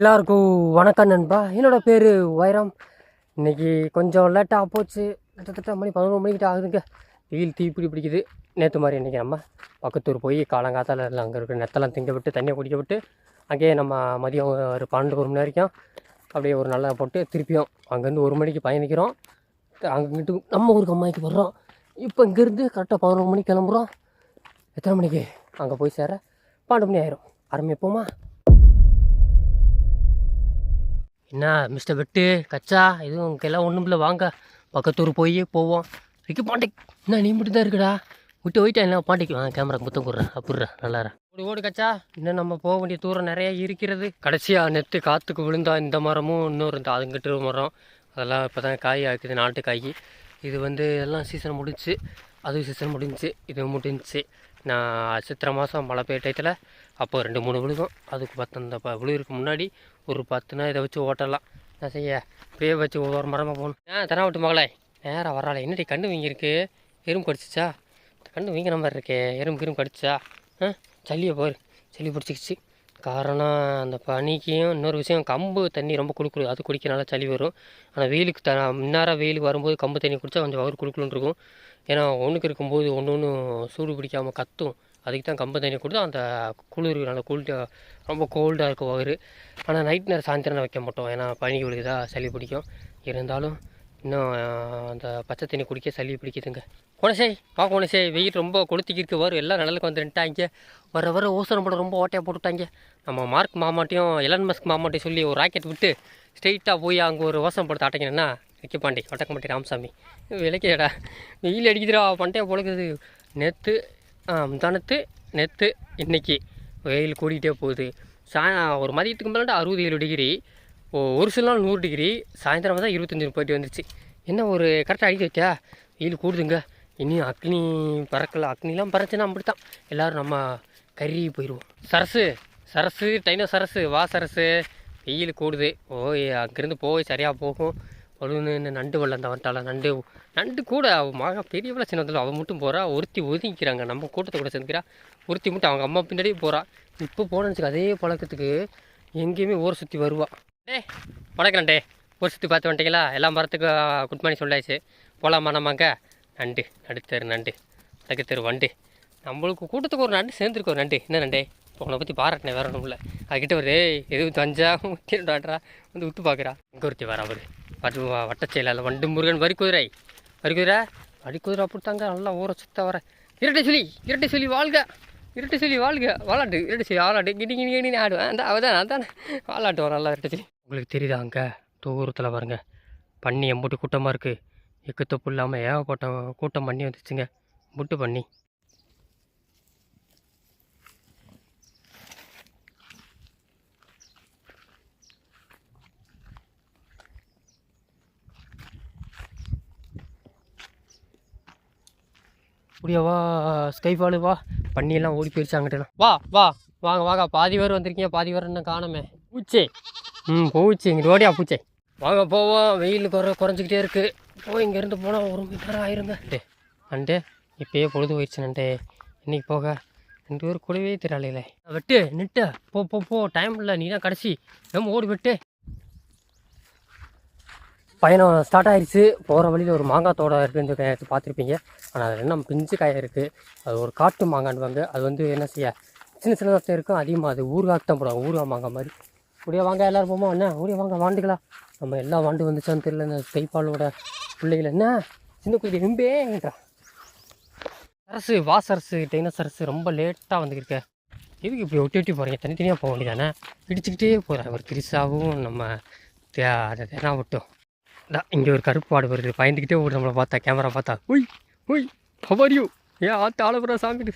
எல்லாருக்கும் வணக்கம் நண்பா. என்னோடய பேர் வைரம். இன்றைக்கி கொஞ்சம் லேட்டாக போச்சு. கிட்டத்தட்ட மணி பதினொரு மணிக்கிட்ட ஆகுதுங்க. வெயில் தீப்பிடி பிடிக்குது. நேற்று மாதிரி இன்றைக்கி நம்ம பக்கத்தூர் போய் காலங்காத்தால அங்கே இருக்கிற நெத்தெல்லாம் திங்க விட்டு தண்ணியை குடிக்க விட்டு அங்கேயே நம்ம மதியம் ஒரு பன்னெண்டு ஒரு மணி வரைக்கும் அப்படியே ஒரு நல்லா போட்டு திருப்பியும் அங்கேருந்து ஒரு மணிக்கு பயணிக்கிறோம். அங்கிட்டு நம்ம ஊருக்கு அம்மாய்க்கு வர்றோம். இப்போ இங்கேருந்து கரெக்டாக பதினொரு மணிக்கு கிளம்புறோம். எத்தனை மணிக்கு? அங்கே போய் சேர பன்னெண்டு மணி ஆயிரும். ஆரம்பிப்போமா என்ன மிஸ்டர் வெட்டு கச்சா? எதுவும் உங்களுக்கெல்லாம் ஒன்றும் இல்லை வாங்க. பக்கத்தூர் போய் போவோம். ரிக்கி பாண்டிக். என்ன நீ மட்டும் தான் இருக்குடா? விட்டு போயிட்டா என்ன? பாண்டிக்கு வாங்க கேமரா முத்தம் கொடுறேன் அப்படிறேன் நல்லாரா ஓடி ஓடு கச்சா. இன்னும் நம்ம போக வேண்டிய தூரம் நிறையா இருக்கிறது. கடைசியாக நெத்து காற்றுக்கு விழுந்தா இந்த மரமும் இன்னொரு இந்த அதுங்கிட்ட மரம். அதெல்லாம் இப்போ தான் காய் ஆக்குது நாட்டு காய். இது வந்து எல்லாம் சீசன் முடிஞ்சு அது சீசன் முடிஞ்சு இது முடிஞ்சு. நான் சித்திரை மாதம் மழை பெய்ய டயத்தில் அப்போ ரெண்டு மூணு விழுகும். அதுக்கு பத்து அந்த ப விழுகிறதுக்கு முன்னாடி ஒரு பத்துனா இதை வச்சு ஓட்டலாம். என்ன செய்ய? இப்படியே வச்சு ஒவ்வொரு மரமாக போகணும். ஏன் தரா விட்டு மகளே. நேராக வராளே என்னடி கண்ணு வீங்கிருக்கு எறும்பு கடிச்சிச்சா? கண்ணு வீங்கின மாதிரி இருக்கே. எறும்பு கிரும்பு கடிச்சா ஆ சளியை போரு சளி பிடிச்சிக்கிச்சு. காரணம் அந்த பனிக்கும் இன்னொரு விஷயம் கம்பு தண்ணி ரொம்ப குளுக்குது. அது குடிக்கிறனால சளி வரும். ஆனால் வெயிலுக்கு த முன்னாராக வெயிலுக்கு வரும்போது கம்பு தண்ணி குடித்தா கொஞ்சம் அவர் குளுக்குலுன்னு இருக்கும். ஏன்னா ஒன்றுக்கு இருக்கும்போது ஒன்று ஒன்று சூடு பிடிக்காமல் கத்தும். அதுக்கு தான் கம்பு தண்ணி கொடுத்து அந்த குளிர் நல்ல குளிர் ரொம்ப கோல்டாக இருக்கும் வயிறு. ஆனால் நைட் நேரம் சாயந்தரம் வைக்க மாட்டோம். ஏன்னா பனி விழுகுதா சளி பிடிக்கும். இருந்தாலும் இன்னும் அந்த பச்சை தண்ணி குடிக்க சளி பிடிக்குதுங்க. குணசை வா குணசை வெயில் ரொம்ப கொளுத்திக்கிருக்கு வரும் எல்லாம் நிழலுக்கு வந்துட்டாங்க வர வர ஓசனம் படம் ரொம்ப ஓட்டையாக போட்டுட்டாங்க. நம்ம மார்க் மாமாட்டையும் எலன் மஸ்க் மாமாட்டையும் சொல்லி ஒரு ராக்கெட் விட்டு ஸ்ட்ரெயிட்டாக போய் அங்கே ஒரு ஓசனம் படத்தை ஆட்டிங்கன்னா விக்க பாண்டி வட்டக்கம்பட்டி ராமசாமி. விளக்கியடா வெயில் அடிக்குதுடா பண்டைய பொழுக்குது நேற்று முந்தானத்து நெத்து இன்றைக்கி வெயில் கூடிக்கிட்டே போகுது. சா ஒரு மதியத்துக்கு மேலே அறுபது ஏழு டிகிரி ஓ- ஒரு சில நாள் நூறு டிகிரி சாயந்தரம் தான் இருபத்தஞ்சி போயிட்டு வந்துருச்சு. என்ன ஒரு கரெக்டாக அடிக்க வைக்கா? வெயில் கூடுதுங்க. இனியும் அக்னி பறக்கல. அக்னிலாம் பறச்சுன்னா அப்படி தான் எல்லோரும் நம்ம கறி போயிடுவோம் சரசு சரசு டைனோ சரசு வா சரசு. வெயில் கூடுது. ஓய் அங்கேருந்து போய் சரியாக போகும். ஒழுங்கு நண்டு வெள்ளம் அந்த நண்டு நண்டு கூட அவ மக பெரியவள சின்னதில் அவள் மட்டும் போகிறா ஒருத்தி ஒதுங்கிக்கிறாங்க. நம்ம கூட்டத்தை கூட சேர்ந்துக்கிறா. ஒருத்தி மட்டும் அவங்க அம்மா பின்னாடியே போகிறா இப்போ போனச்சுக்கு அதே பழக்கத்துக்கு எங்கேயுமே ஊரை சுற்றி வருவா. டே வணக்கம் டே. ஊர் சுற்றி பார்த்து வந்துட்டீங்களா? எல்லா மரத்துக்கும் குட் மார்னிங் சொல்லாச்சு. போகலாமா நம்மங்க நண்டு நடுத்தரு நண்டு. தெரு வண்டு. நம்மளுக்கு கூட்டத்துக்கு ஒரு நண்டு சேர்ந்துருக்கு ஒரு நண்டு. என்ன நண்டே? உங்களை பற்றி பாராட்டினேன் வேற ஒன்றும் இல்லை. அதுக்கிட்ட ஒரு எதுவும் தஞ்சா? முக்கியடாட்ரா வந்து உத்து பார்க்குறா. இங்கே ஒருத்தி வர அவர். வட்டு வட்டச்செயலால் வண்டு முருகன் வரிக்குதிரை வரிக்குதிரை வரிக்குதிரை அப்படித்தாங்க நல்லா ஊரை சுத்த வர. இரட்டை சொல்லி இரட்டை சொல்லி வாழ்க. இரட்டை சொல்லி வாழ்க. வாலாட்டு இரட்டை சொல்லி வாலாட்டு. கிடி கிடி கிடி ஆடுவேன் அந்த அவதான் அதான் வாலாட்டு நல்லா இரட்டை சொல்லி உங்களுக்கு தெரியுதா அங்கே தூரத்தில் பாருங்க. பண்ணி எம்புட்டு கூட்டமாக இருக்குது எக்கு தொப்பு இல்லாமல் ஏகப்பட்ட கூட்டம் பண்ணி வந்துச்சுங்க. முட்டு பண்ணி அப்படியா? வா ஸ்கைஃபாலு வா. பண்ணியெல்லாம் ஓடி போயிடுச்சு அங்கிட்டலாம். வா வா. வாங்க வாங்க. பாதி பேர் வந்திருக்கீங்க பாதி பேர் என்ன காணமே. பூச்சே. ம் பூச்சி. இங்கிட்டு ஓடியா பூச்சே. வாங்க போவோம். வெயில் குறை குறைஞ்சிக்கிட்டே இருக்குது போய் இங்கேருந்து போனால் ஒரு மணி நேரம் ஆயிருங்க. டே அண்டே இப்பயே பொழுது போயிடுச்சு நண்டே. இன்னைக்கு போக. ரெண்டு பேரும் கூடவே தெரியலையில. வெட்டு நிட்டு. போ போ போ. டைம் இல்லை. நீ தான் கடைசி. நம்ம ஓடி விட்டு பயணம் ஸ்டார்ட் ஆயிடுச்சு போகிற வழியில் ஒரு மாங்காய் தோட்டம் இருக்குன்னு சொல்லி பார்த்துருப்பீங்க. ஆனால் அதில் என்ன பிஞ்சு காய் இருக்குது அது ஒரு காட்டு மாங்கான்வாங்க அது வந்து என்ன செய்ய? சின்ன சின்னதாக இருக்கும். அதிகமாக அது ஊறுகாய்க்கு தான் போடுவாங்க. ஊறுகாய் மாங்காய் மாதிரி. அப்படியே வாங்க எல்லோரும் போமா? என்ன? அப்படியே வாங்க வாண்டுக்கலாம் நம்ம எல்லா வாண்டு வந்துச்சான்னு தெரியல. இந்த தைப்பாலோட பிள்ளைகள் என்ன? சின்ன குழந்தை விம்பேன்றா சரசு வா சரசு டைன சரசு ரொம்ப லேட்டாக வந்துருக்க. எதுக்கு இப்படி ஒட்டி ஒட்டி போகிறீங்க தனித்தனியாக போக வேண்டியதானே? இடிச்சுக்கிட்டே போகிறேன் ஒரு கிரிசாவும் நம்ம தே அதை தேனா விட்டோம். இங்கே ஒரு கருப்பு ஆடு வருது. பயந்துக்கிட்டே ஒரு நம்மளை பார்த்தா கேமரா பார்த்தா. உய் உய் ஹவரியூ ஏன் ஆத்து ஆளப்புறா சாமிட்டு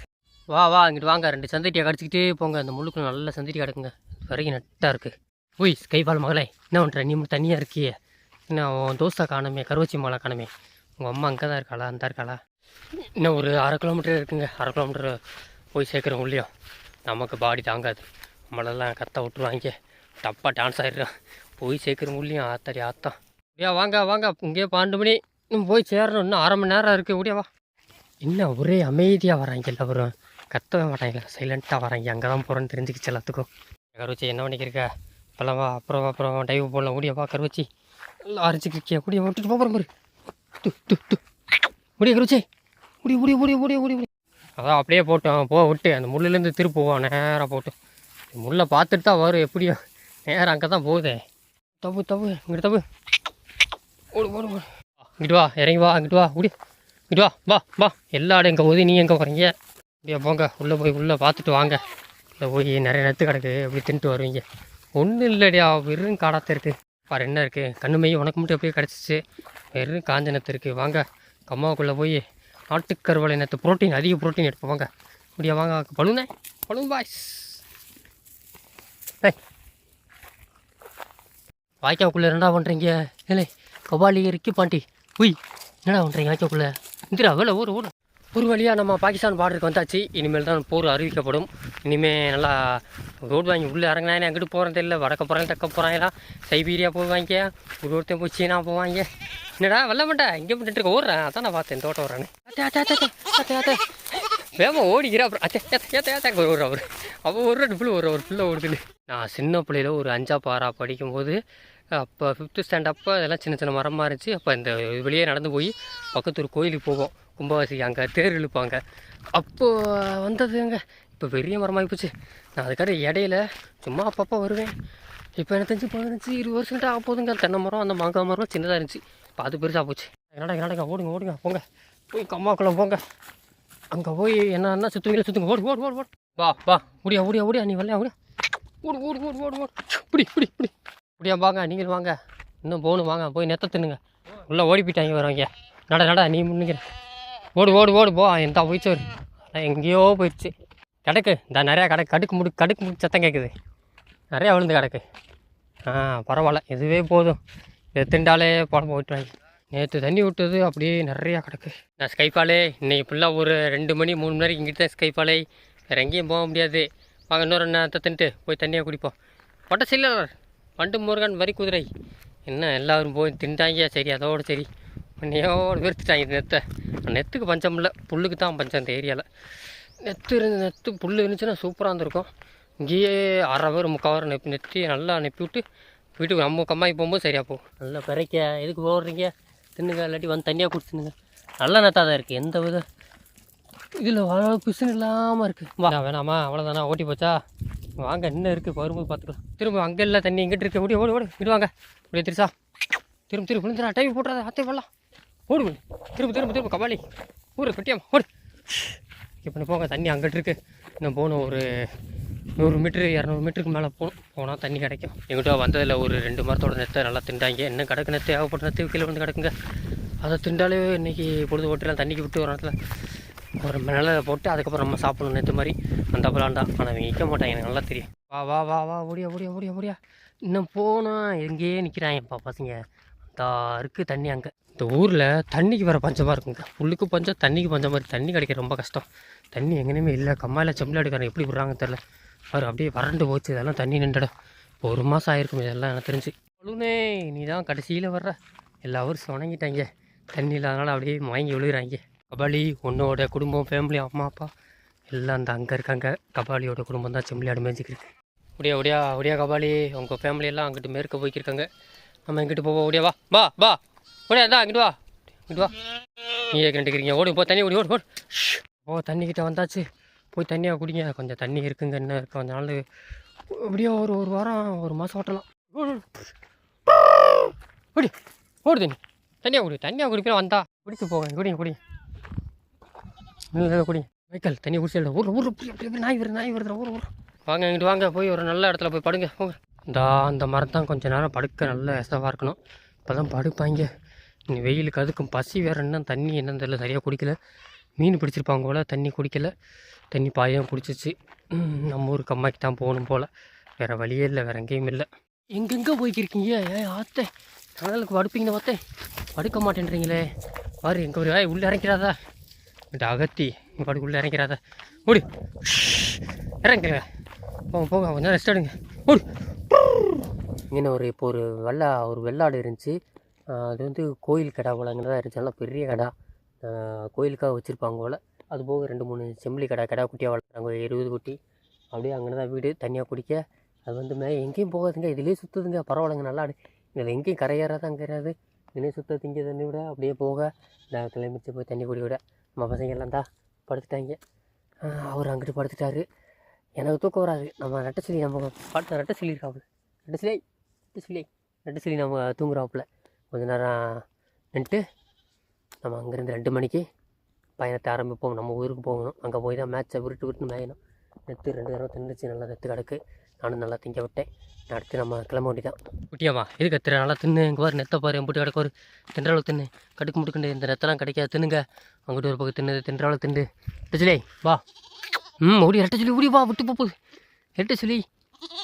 வா வா இங்கிட்டு வாங்க. ரெண்டு சந்தட்டியை கடிச்சிக்கிட்டே போங்க. அந்த முள்ளுக்குள்ள நல்ல சந்தட்டி கிடக்குங்க. வரைக்கும் நட்டாக இருக்குது உய் ஸ்கைபால் மகளே. என்ன பண்ணுற நீ மட்டும் தனியாக இருக்கியே. என்ன உன் தோஸ்தா காணமே கருவச்சி மலை காணமே. உங்கள் அம்மா அங்கே தான் இருக்காளா? அந்த இருக்காளா? இன்னும் ஒரு அரை கிலோமீட்டர் இருக்குங்க. அரை கிலோமீட்டர் போய் சேர்க்குறோம் உள்ளியும் நமக்கு பாடி தாங்காது. நம்மளெல்லாம் கத்த விட்டுருவாங்க. டப்பாக டான்ஸ் ஆயிடுறோம். போய் சேர்க்குறோம் உள்ளியும் ஆத்தாடி ஆத்தான் அப்படியா வாங்க வாங்க. இங்கேயே பன்னெண்டு மணி இன்னும் போய் சேரணும். இன்னும் அரை மணி நேரம் இருக்குது அப்படியே வா. என்ன ஒரே அமைதியாக வராங்க எல்லாரும். கத்தவே மாட்டாங்க. சைலண்ட்டாக வராங்க. அங்கே தான் போகிறேன்னு தெரிஞ்சுக்கிச்சு எல்லாத்துக்கும். கருவச்சி என்ன பண்ணிக்கிருக்க? இப்போல்லாம் வா அப்புறம் அப்புறம் டைவ் போடலாம். ஓடியா கருவச்சி. நல்லா அரைச்சி கிக்கியா கூடிய விட்டுட்டு போகிறோம் பாரு. து து து. முடிய கருவச்சி. முடி முடி முடி முடி முடி முடி அதான் அப்படியே போட்டோம். போ விட்டு. அந்த முள்ளிலேருந்து திருப்புவோம் நேராக போட்டு முள்ளை பார்த்துட்டு தான் வரும். எப்படியோ. நேரம் அங்கே தான் போகுதே. தப்பு தப்பு. இங்கிட்ட தப்பு. ஓடு ஓடு ஓடு. இங்கிட்டு வா இறங்கி வா அங்கிட்டு வா ஓடி. இங்கிட்டு வா வா வா. எல்லா இடம் எங்கே போகுது நீ எங்கே போகிறீங்க அப்படியே போங்க உள்ளே போய் உள்ளே பார்த்துட்டு வாங்க. உள்ளே போய் நிறைய நேரத்து கிடக்கு அப்படி தின்ட்டு வருவீங்க. ஒன்றும் இல்லைடியா வெறும் காடாத்த இருக்குது பாரு என்ன இருக்குது கண்ணு மையம் உனக்கு மட்டும் எப்படியே கிடச்சிச்சு. வெறும் காஞ்ச நத்து இருக்குது வாங்க கம்மாவுக்குள்ளே போய் நாட்டுக்கருவளை நெத்து புரோட்டீன் அதிக புரோட்டீன் எடுப்போம் வாங்க அப்படியே வாங்க பலூனே பலூன் பாய்ஸ். ஏய். வாய்க்காவுக்குள்ளே என்னடா பண்ணுறீங்க இல்லை கபாலி இருக்கு பாண்டி. உய் என்னடா பண்ணுறீங்க வாய்க்காவுக்குள்ளே இந்திரா வேலை ஊர் ஊர் ஒரு வழியாக நம்ம பாகிஸ்தான் பார்டருக்கு வந்தாச்சு. இனிமேல் தான் போர் அறிவிக்கப்படும். இனிமேல் நல்லா ரோடு வாங்கி உள்ளே இறங்கினானே அங்கிட்டு போகிறது இல்லை வடக்க போகிறாங்க தெக்க போகிறாங்களா சைபீரியா போவாங்க ஒரு ஒருத்தன் போய் சீனா போவாங்க. என்னடா வெள்ள மாட்டேன் இங்கே பண்ணிட்டு இருக்க ஓடுறேன். அதான் நான் பார்த்தேன் தோட்டம் வர்றேன்னு. அத்தே அத்தே ஓடிக்கிறா அப்புறம் அச்சா ஏத்த ஏத்த ஏத்த ஒரு அவர். அவள் ஒரு ரெண்டு பிள்ளை ஒரு ஒரு பிள்ளை ஓடுதுன்னு. நான் சின்ன பிள்ளையில ஒரு அஞ்சா பாரா படிக்கும்போது அப்போ ஃபிஃப்த்து ஸ்டாண்ட் அப்போ அதெல்லாம் சின்ன சின்ன மரமாக இருந்துச்சு அப்போ இந்த வெளியே நடந்து போய் பக்கத்து ஒரு கோயிலுக்கு போவோம். கும்பவாசிக்கு அங்கே தேர் இழுப்பாங்க. அப்போது வந்ததுங்க இப்போ பெரிய மரமாகி போச்சு. நான் அதுக்காக இடையில சும்மா அப்பப்போ வருவேன். இப்போ எனக்கு தெரிஞ்சு பதினஞ்சு இருபது வருஷம் கிட்ட ஆக போதுங்க தென்னை மரம் அந்த மாங்காய் மரம் சின்னதாக இருந்துச்சு. இப்போ அது பெருசாக போச்சு. என்னடா என்னடா ஓடுங்க ஓடுங்க போங்க. போய் கம்மாக்குள்ளே போங்க. அங்கே போய் என்னன்னா சுற்றுவீங்களா சுற்றுங்க ஓடு ஓடு ஓடு ஓடு. வா வா. ஓடியா ஓடியா ஓடியா. நீ வரலையா? ஓடியா. ஓடு ஓடு ஓடு ஓடு ஓடு. இப்படி பிடி இப்படி. இப்படியா வாங்க நீங்கள் வாங்க. இன்னும் போகணும் வாங்க. போய் நெத்த தின்னுங்க. உள்ளே ஓடி போயிட்டாங்க வரவங்க. நட நட நீ முன்னிக்கிற ஓடு ஓடு ஓடு போ. எந்த போயிடுச்சு வரு எங்கேயோ போயிடுச்சு. கிடக்கு. இந்த நிறையா கிடக்கு. கடுக்கு முடி கடுக்கு முடி சத்தம் கேட்குது நிறையா விழுந்து கிடக்கு. ஆ பரவாயில்ல. இதுவே போதும். இதை திண்டாலே படம் போயிட்டுவாங்க. நேற்று தண்ணி விட்டது அப்படியே நிறையா கிடக்கு. நான் ஸ்கைப்பாலே இன்றைக்கி ஃபுல்லாக ஒரு ரெண்டு மணி மூணு மணி வரைக்கும் இங்கிட்டு தான் ஸ்கைஃபாலே வேறு எங்கேயும் போக முடியாது. வாங்க இன்னொரு நேரத்தை தின்ட்டு போய் தண்ணியை குடிப்போம். பட்ட சில்லர் பண்டு முருகன் வரி குதிரை. என்ன எல்லாரும் போய் தின்ட்டாங்க சரி அதோடு சரி. உன்னையோடு வெறுத்துட்டாங்க இந்த நெத்தை. நெத்துக்கு பஞ்சம் இல்லை. புல்லுக்கு தான் பஞ்சம் இந்த ஏரியாவில் நெத்து இருந்து நெத்து புல் இருந்துச்சுன்னா சூப்பராக இருந்திருக்கும். இங்கேயே அரை பேர் முக்கால் பேர் நெப்பி நெத்தி நல்லா அனுப்பி விட்டு வீட்டுக்கு நம்ம கம்மாய் போகும்போது சரியாக போகும். நல்லா பிறக்க எதுக்கு போடுறீங்க தின்னுங்க இல்லாட்டி வந்து தண்ணியாக குடிச்சுனுங்க நல்ல நெத்தாக தான் இருக்குது எந்த வித இதில் அவ்வளோ பிசுன்னு இல்லாமல் இருக்குது வா. வேணாமா அவ்வளோதானா ஓட்டி போச்சா? வாங்க இன்னும் இருக்குது வரும்போது பார்த்துக்கலாம் திரும்ப அங்கே இல்லை தண்ணி இங்கிட்டு இருக்கு. ஓடி ஓடி ஓடி விடுவாங்க அப்படியே திருசா. திரும்ப திரும்ப விழுந்துடா டைம் போட்டுறாத அத்தை வரலாம் ஓடு திரும்ப திரும்ப திரும்ப கபாலி. ஊரு கட்டியாமா ஓடு. இப்போ போங்க தண்ணி அங்கிட்டு இருக்குது இன்னும் போகணும் ஒரு நூறு மீட்ரு இரநூறு மீட்டருக்கு மேலே போகணும் போனால் தண்ணி கிடைக்கும். எங்கிட்ட வந்ததில் ஒரு ரெண்டு மரத்தோட நெத்தை நல்லா திண்டாங்க. என்ன கிடக்கு நெத்து? ஏகப்பட்ட நெத்து கீழே வந்து கிடக்குங்க. அதை திண்டாலே இன்னைக்கு பொழுது ஓட்டுலாம் தண்ணிக்கு விட்டு ஒரு இடத்துல ஒரு மேலே போட்டு அதுக்கப்புறம் நம்ம சாப்பிடணும் நேற்று மாதிரி. அந்த பிளான் ஆனால் விற்க மாட்டாங்க எனக்கு நல்லா தெரியும். வா வா வா வா ஓடியா ஓடியா ஓடியா ஓடியா. இன்னும் போனால் எங்கேயே நிற்கிறாங்கப்பா பசங்க. தா இருக்குது தண்ணி அங்கே. இந்த ஊரில் தண்ணிக்கு வர பஞ்சமாக இருக்குங்க. புல்லுக்கு பஞ்சம் தண்ணிக்கு பஞ்சம் மாதிரி. தண்ணி கிடைக்க ரொம்ப கஷ்டம். தண்ணி எங்கேயுமே இல்லை. கம்மாயில் செம்பில் எடுக்கிறாங்க. எப்படி விடுறாங்க தெரில அவர் அப்படியே வறண்டு போச்சு. இதெல்லாம் தண்ணி நின்றுடும். இப்போ ஒரு மாதம் ஆயிருக்கும் இதெல்லாம் எனக்கு தெரிஞ்சு. பலூனே நீ தான் கடைசியில் வர்ற. எல்லா ஊரும் சுணங்கிட்டாங்க. தண்ணி இல்லாதனால அப்படியே மயங்கி விழுகிறாங்க. கபாலி உன்னோட குடும்பம் ஃபேமிலி அம்மா அப்பா எல்லாம் அந்த அங்கே இருக்காங்க. கபாலியோட குடும்பம் தான் செம்பிளாடு மேய்ஞ்சிக்கிருக்கு அப்படியா அப்படியா ஒடியா கபாலி. உங்கள் ஃபேமிலி எல்லாம் அங்கிட்டு மேற்க போய்க்கிருக்காங்க. நம்ம இங்கிட்டு போவோம். ஒடியா வா வா வா. ஓடியா தான் இங்கிட்டு வா. இங்கிட்டு வா. நீ கேட்டுக்கிறீங்க ஓடி போ தண்ணி ஓடி ஓடி. ஓடி ஓ தண்ணி கிட்ட வந்தாச்சு. போய் தண்ணியாக குடிங்க கொஞ்சம் தண்ணி இருக்குங்க என்ன இருக்குது கொஞ்ச நாள் எப்படியோ ஒரு ஒரு வாரம் ஒரு மாதம் ஓட்டலாம். குடி ஓடு தண்ணி தண்ணியாக குடி தண்ணியாக குடிப்பா வந்தா. குடிச்சு போவேன் குடிங்க குடிங்க இல்லை குடி. வைக்கல் தண்ணி குடிச்சு ஊர் ஊர் நாய் வருது நாய் வருது ஊர் ஊர். வாங்க இங்கிட்டு வாங்க போய் ஒரு நல்ல இடத்துல போய் படுங்க போங்க. இந்த அந்த மரம் தான் கொஞ்சம் நேரம் படுக்க நல்ல எசவாக இருக்கணும். இப்போ தான் படுப்பாங்க. இனி வெயிலுக்கு அதுக்கும் பசி வேறு என்ன தண்ணி என்னன்னு தெரியல சரியாக குடிக்கல. மீன் பிடிச்சிருப்பாங்க போல் தண்ணி குடிக்கல. தண்ணி பாயம் பிடிச்சிச்சு நம்ம ஊர் கம்மாய்க்கு தான் போகணும் போல். வேறு வழியே இல்லை வேறு எங்கேயும் இல்லை. எங்கெங்கே போய்க்கிருக்கீங்க? ஏ ஆத்தே கடலுக்கு படுப்பீங்கன்னு பார்த்தேன் படுக்க மாட்டேன்றீங்களே. பாரு எங்கே ஒரு ஏய், உள்ளே இறங்கிறாதா? இந்த அகத்தி இங்கே பாடு உள்ளே இறங்கிறாதா? ஓடி. இறங்குங்க போங்க போங்க கொஞ்சம் ரெஸ்ட் எடுங்க. ஓடி. இங்கே ஒரு இப்போ ஒரு வெள்ளா ஒரு வெள்ளாடு இருந்துச்சு. அது வந்து கோயில் கடை போல் தான் இருந்துச்சு. நல்லா பெரிய கடை. கோயிலுக்காக வச்சுருப்பாங்க போல். அது போக ரெண்டு மூணு செம்பிளி கடை கடை குட்டியாக வளர்க்குறாங்க ஒரு இருபது குட்டி. அப்படியே அங்கே தான் வீடு தனியாக குடிக்க. அது வந்து மே எங்கேயும் போகாதுங்க இதுலேயே சுற்றுதுங்க பரவாயில்லைங்க நல்லா இதில் எங்கேயும் கரையேறாதான் கிடையாது இதுலேயே சுத்த திங்க தண்ணி விட அப்படியே போக. நான் கிளம்பிச்சு போய் தண்ணி குடி விட. நம்ம பசங்க எல்லாம் தான் படுத்துட்டாங்க. அவர் அங்கிட்டு படுத்துட்டாரு. எனக்கு தூக்கம் வராது. நம்ம நட்டசிலி நம்ம பாட்டு நட்டசிலி இருக்காப்புல நட்டசிலை நட்டசிலை நட்டசிலி நம்ம தூங்குறாப்புல. கொஞ்ச நேரம் நின்றுட்டு நம்ம அங்கேருந்து ரெண்டு மணிக்கு பயணத்தை ஆரம்பிப்போம். நம்ம ஊருக்கு போகணும். அங்கே போய் தான் மேட்ச்சை விருட்டு விட்டு மேயணும். நெத்து ரெண்டு தடவை தின்னுச்சு நல்லா நெத்து கிடக்கு. நானும் நல்லா திங்க விட்டேன். அடுத்து நம்ம கிளம்ப வேண்டியதான் குட்டியாம்மா இது கத்துற நல்லா தின்னு? இங்கே பாரு நெத்தை பாரு எம்பிட்டு கிடக்கு ஒரு தின்றளவு தின்னு. கடுக்கு முடுக்குண்டு இந்த நெத்தெல்லாம் கிடைக்காது. தின்னுங்க. அங்கிட்டு ஒரு பக்கம் தின்னு தின்றளவு திண்டு டச்சிலே வா. ம் ஓடி இரட்டை சொல்லி ஓடி வா விட்டு போகுது இரட்டை சொல்லி.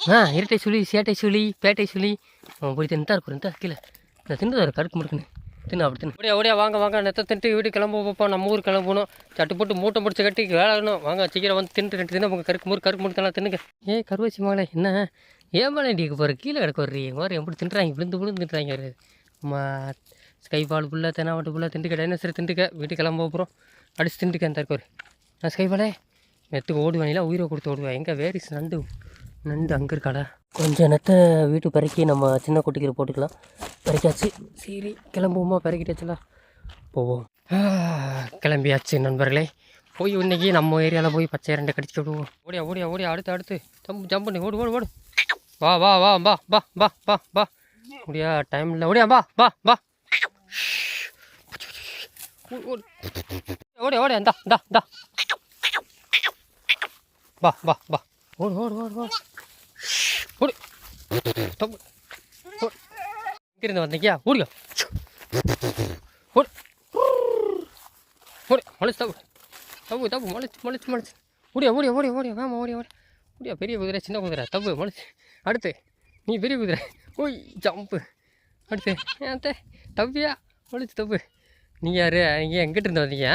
ஆ இரட்டை சொல்லி சேட்டை சொல்லி பேட்டை சொல்லி. அவன் போய் தின்னுதான் இருக்கும் இருந்தா கீழே. இந்த தின்னுதான் கடுக்கு முடுக்குன்னு தின்னு அப்படி தின்னு. அப்படியே வாங்க வாங்க நெத்த தின்ட்டு வீடு கிளம்ப பார்ப்போம் நம்ம ஊர் கிளம்பணும் சட்டு போட்டு மூட்டை முடிச்சு கட்டி வேலைணும் வாங்க சீக்கிரம் வந்து தின்ட்டு ரெண்டு தின்னு உங்கள் கருக்கு மூறு கருக்கு முடுக்கலாம் தின்னுங்க. ஏ கருவாச்சி மகளே என்ன? ஏன் மேலே இடிக்க போகிற கீழே கிடக்க வர்றீ மாதிரி எப்படி தின்றாங்க விழுந்து விழுந்து தின்றாங்க அம்மா ஸ்கைபால் புள்ள தெனாவட்டு புள்ள திண்டுக்க டைனோசர் திண்டுக்க வீட்டுக்கு கிளம்ப போகிறோம் அடிச்சு திண்டுக்க அந்த இருக்கவர் நான் ஸ்கைபாலே பாலே நெத்துக்கு ஓடுவானில உயிரை கொடுத்து ஓடுவேன். எங்கே வேரிஸ் நண்டு? நண்டு அங்கே இருக்காடா. கொஞ்சம் நேரத்தை வீட்டு பிறக்கி நம்ம சின்ன குட்டிக்கிற போட்டுக்கலாம். பிறக்காச்சு சரி கிளம்புவோமா? பிறக்கிட்டாச்சுல போவோம். கிளம்பியாச்சு நண்பர்களே. போய் இன்னைக்கு நம்ம ஏரியாவில் போய் பச்சை ரெண்டை கடிச்சு விடுவோம் ஓடியா ஓடியா ஓடியா அடுத்து அடுத்து. ஜம்ப் ஜம்ப் பண்ணி. ஓடு ஓடு ஓடு. வா வா வா பா பா பா பா பா முடியா டைம் இல்லை. ஓடியா பா பா பா ஓடி ஓடி இந்தா இந்தா இந்தா. பா பா பா ஓடு ஓடு ஓடு ஓடு. ஓடு தப்பு ஓடு இங்கிருந்து வந்தீங்க ஓடியா ஓடு ஓடு மலைச்சு தப்பு தப்பு தப்பு மலைச்சு மலைச்சு மலைச்சு ஓடியா ஓடியா ஓடியா ஓடியா வேமா ஓடியா ஓடியா ஓடியா பெரிய குதிரை சின்ன குதிரை தப்பு மலைச்சு அடுத்து நீ பெரிய குதிரை ஓய் ஜம்ப்பு அடுத்து ஏன் தே தப்பியா மலைச்சு தப்பு நீங்கள் யார் நீங்கள் எங்கிட்ட இருந்து வந்தீங்க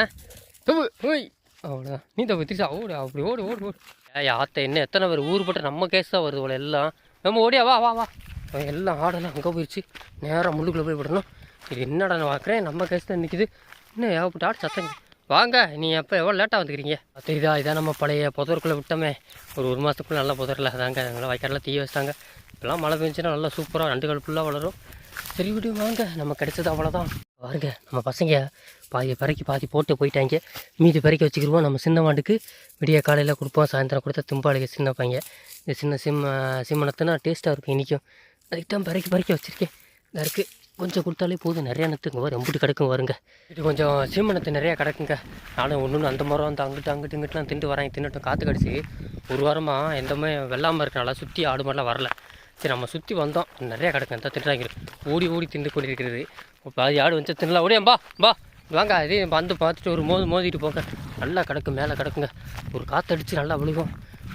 தப்பு ஓய் அவ்வளோதான் நீ தப்பு திருச்சா ஓடு அப்படி ஓடு ஓடு ஓடு ஏய் ஆத்த என்ன எத்தனை பேர் ஊர் பட்ட நம்ம கேஸ் தான் வருது போல எல்லாம். நம்ம ஓடியா வா வா வா. அவன் எல்லாம் ஆடெல்லாம் அங்கே போயிடுச்சு நேராக முள்ளுக்குள்ளே போய் விடணும். இது என்னடா நான் பார்க்குறேன் நம்ம கேஸ் தான் நிற்கிது இன்னும் ஏகப்பட்ட ஆடு சத்தங்க வாங்க நீ எப்போ எவ்வளோ லேட்டாக வந்துக்கிறீங்க? தெரியுதா இதான் நம்ம பழைய புதருக்குள்ளே விட்டோமே. ஒரு ஒரு மாதத்துக்குள்ளே நல்லா புதரில். அதாங்க எங்களை வைக்காடெல்லாம் தீய வச்சிட்டாங்க. இப்போலாம் மழை பெஞ்சுன்னா நல்லா சூப்பராக நண்டுகள் ஃபுல்லாக வளரும். சரி விடு வாங்க. நம்ம கிடைச்சது அவ்வளோதான் பாருங்க நம்ம பசங்க பாதி பிறக்கி பாதி போட்டு போயிட்டாங்க. மீதி பிறக்கி வச்சுக்கிடுவோம் நம்ம சின்ன மாட்டுக்கு விடிய காலையில் கொடுப்போம். சாயந்தரம் கொடுத்தா தும்பாளுக்கு சின்ன பையங்க இந்த சின்ன சிம்ம சிம்மனத்துனா டேஸ்ட்டாக இருக்கும் இன்றைக்கும் அதுக்கு தான் பிறக்கி பிறக்கி வச்சுருக்கேன். இதாக இருக்குது கொஞ்சம் கொடுத்தாலே போதும். நிறையா நத்துங்க. வரும் எம்பிட்டு கிடக்கும் வருங்க இது கொஞ்சம் சீமனத்து நிறையா கிடக்குங்க. நானும் ஒன்று அந்த மரம் அந்த அங்கிட்டு அங்கிட்டு இங்கிட்டுலாம் தின்ட்டு வரேன். தின்னுட்டும் காற்று கடிச்சு ஒரு வாரமாக எந்தமே வெள்ளாமல் இருக்கனால சுற்றி ஆடு மாதிரிலாம் வரல. சரி நம்ம சுற்றி வந்தோம். நிறையா கிடக்கு அந்த திண்டுறாங்க ஓடி ஓடி திண்டு கொண்டிருக்கிறது. பாதி ஆடு வந்து தின்னலாம் ஓடியா பா பா வாங்க அதே வந்து பார்த்துட்டு ஒரு மோது மோதிட்டு போங்க. நல்லா கிடக்கு மேலே கிடக்குங்க. ஒரு காற்றடிச்சு நல்லா விழுகும்.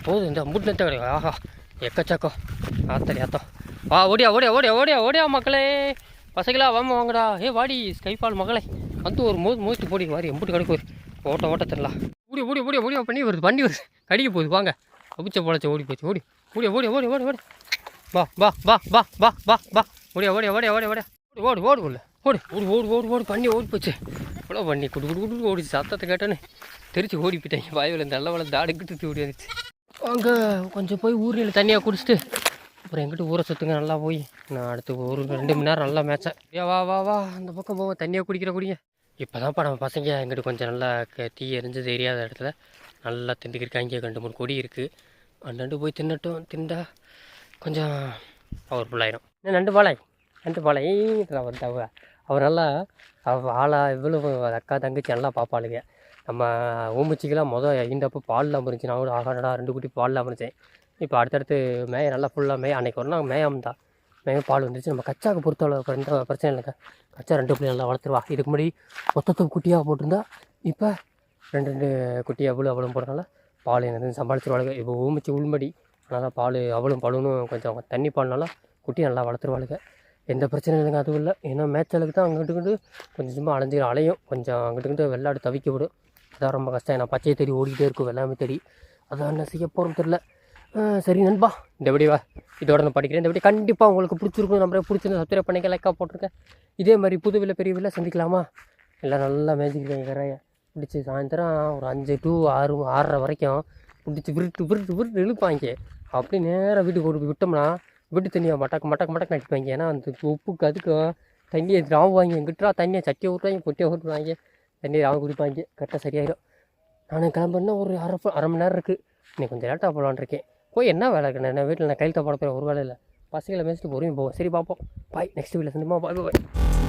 போதும் இந்த மூட்டு நெத்த கிடையாது ஆஹா எக்கச்சக்கம். ஆத்தடி ஆத்தம். வா ஓடியா ஓடியா ஓடியா ஓடியா ஓடியா மக்களே. பசங்களா வாம வாங்கடா. ஏ வாடி ஸ்கைபால் மகளே. வந்து ஒரு மோது மோதிட்டு போடி வாரி எம்புட்டு கிடக்கு ஒரு. ஓட்ட ஓட்ட தரலாம் ஓடி ஓடி ஓடி ஓடியா பண்ணி வருது பண்ணி வருது. கடிக்க போகுது வாங்க. அபிச்ச போலச்ச ஓடி போச்சு ஓடி. ஓடியா ஓடியா ஓடி ஓடி ஓடி வா வா வா வா வா வா வா. ஓடியா ஓடியா ஓடியா ஓடியா ஓடியா. ஓடு ஓடு உள்ள ஓடு. ஓடு ஓடு ஓடு ஓடு பண்ணி ஓடி போச்சு. இவ்வளோ பண்ணி குடு குடு குடு ஓடிச்சு சத்தத்தை கேட்டேன்னு தெரிச்சு ஓடி போயிட்டாங்க வாயில் நல்ல வளர்ந்து ஆடுக்கிட்டு ஓடி வந்துச்சு. அங்கே கொஞ்சம் போய் ஊரில் தண்ணியாக குடிச்சிட்டு அப்புறம் எங்கிட்ட ஊரை சுற்றுங்க நல்லா போய். நான் அடுத்து ஒரு ரெண்டு மணி நேரம் நல்லா மேட்சேன். ஏ வா வா வா. அந்த பக்கம் போவோம். தண்ணியாக குடிக்கிற குடிங்க. இப்போ தான்ப்பா நம்ம பசங்க எங்கிட்ட கொஞ்சம் நல்லா க- தீ எரிஞ்சு தெரியாத இடத்துல நல்லா திண்டுக்கிருக்காங்க ரெண்டு மூணு கொடி இருக்குது அண்ணண்டு போய் தின்னட்டும். திண்டா கொஞ்சம் பவர்ஃபுல்லாயிரும் என்ன நண்டு பாலை நண்டு பாலை. வந்து அவ அவர் நல்லா அவ ஆளா இவ்வளவு அக்கா தங்கச்சி நல்லா பார்ப்பாளுங்க. நம்ம ஊம்பச்சிக்கெல்லாம் மொதல் ஈண்டப்போ பால்லாம் இருந்துச்சு நான் கூட ஆகாடா ரெண்டு குட்டி பால்லாம் இருந்துச்சேன் இப்போ அடுத்தடுத்து மேய நல்லா ஃபுல்லாக மேய அன்னைக்கு ஒரு நாள் மேயம் தான். மேய பால் வந்துருச்சு. நம்ம கச்சாக்கு பொறுத்தளவு எந்த பிரச்சனை இல்லைங்க. கச்சா ரெண்டு பிள்ளை நல்லா வளர்த்துருவா. இதுக்கு முன்னாடி மொத்தத்துக்கு குட்டியாக போட்டிருந்தா இப்போ ரெண்டு ரெண்டு குட்டி அவ்வளோ அவ்வளோ போடுறதுனால பால் என்னதுன்னு சமாளிச்சிருவாளுங்க. இப்போ ஊமிச்சு உள்மடி அதனால் பால் அவளும் பழுனும் கொஞ்சம் தண்ணி பால்னால குட்டி நல்லா வளர்த்துருவாளுங்க. எந்த பிரச்சனையும் இல்லைங்க அதுவும் இல்லை. ஏன்னா மேய்ச்சலுக்கு தான் அங்கிட்டு கொஞ்சம் சும்மா அலைஞ்சு அலையும். கொஞ்சம் அங்கிட்டு இங்கிட்டு வெள்ளாடு தவிக்க விடும். அதான் ரொம்ப கஷ்டம். நான் பச்சையை தேடி ஓடிக்கிட்டே இருக்கும் வெள்ளாமை தேடி. அதான் என்ன செய்ய போகிறோம் தெரில சரி நண்பா இந்த வா இதோட நான் படிக்கிறேன். இந்த வீடியோ கண்டிப்பாக உங்களுக்கு பிடிச்சிருக்கும். நம்ம பிடிச்சிருந்து சப்ஸ்கிரைப் பண்ணிக்க லைக்காக போட்டிருக்கேன். இதே மாதிரி புது விலை பெரிய சந்திக்கலாமா? எல்லாம் நல்லா மேய்ச்சிக்கிறேன் கரையை. பிடிச்சி சாயந்தரம் ஒரு அஞ்சு டு ஆறு ஆறரை வரைக்கும் பிடிச்சி விருட்டு விருட்டு விருட்டு இழுப்பாங்க. அப்படி நேராக வீட்டுக்கு கொண்டு போய் விட்டோம்னா வீட்டு தண்ணியை மட்டக்கு மட்டக்கு மட்டக்கு நடிப்பாங்க ஏன்னா அந்த உப்புக்கு அதுக்கும் தண்ணியை ராவுவாங்க எங்கிட்டா தண்ணியை சட்டியை ஊற்றுவாங்க பொட்டியை விட்டுருவாங்க தண்ணியை ராவு குடிப்பாங்க. கரெக்டாக சரியாயிடும். நான் கிளம்புனா ஒரு அரை அரை மணி நேரம் இருக்குது இன்னைக்கு கொஞ்சம் லேட்டாக போகலான்னு இருக்கேன். போய் என்ன வேலை இருக்கு நான் வீட்டில் நான் கையில் போட போகிறேன் ஒரு வேலை இல்லை பசங்களை மேய்ச்சிட்டு பொறுமையும் போவோம். சரி பார்ப்போம். பாய் நெக்ஸ்ட் வீட்டில் சந்திப்போம். பாய் பாய்